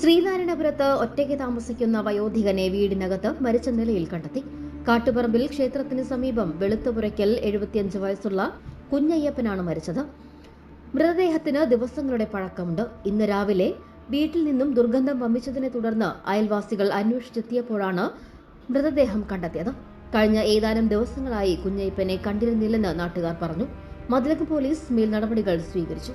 ശ്രീനാരായണപുരത്ത് ഒറ്റയ്ക്ക് താമസിക്കുന്ന വയോധികനെ വീടിനകത്ത് മരിച്ച നിലയിൽ കണ്ടെത്തി. കാട്ടുപറമ്പിൽ ക്ഷേത്രത്തിന് സമീപം വെളുത്തുപുരയ്ക്കൽ എഴുപത്തിയഞ്ച് വയസ്സുള്ള കുഞ്ഞയ്യപ്പനാണ് മരിച്ചത്. മൃതദേഹത്തിന് ദിവസങ്ങളുടെ പഴക്കമുണ്ട്. ഇന്ന് രാവിലെ വീട്ടിൽ നിന്നും ദുർഗന്ധം വമിച്ചതിനെ തുടർന്ന് അയൽവാസികൾ അന്വേഷിച്ചെത്തിയപ്പോഴാണ് മൃതദേഹം കണ്ടെത്തിയത്. കഴിഞ്ഞ ഏതാനും ദിവസങ്ങളായി കുഞ്ഞയ്യപ്പനെ കണ്ടിരുന്നില്ലെന്ന് നാട്ടുകാർ പറഞ്ഞു. മതിലക് പോലീസ് മേൽ നടപടികൾ സ്വീകരിച്ചു.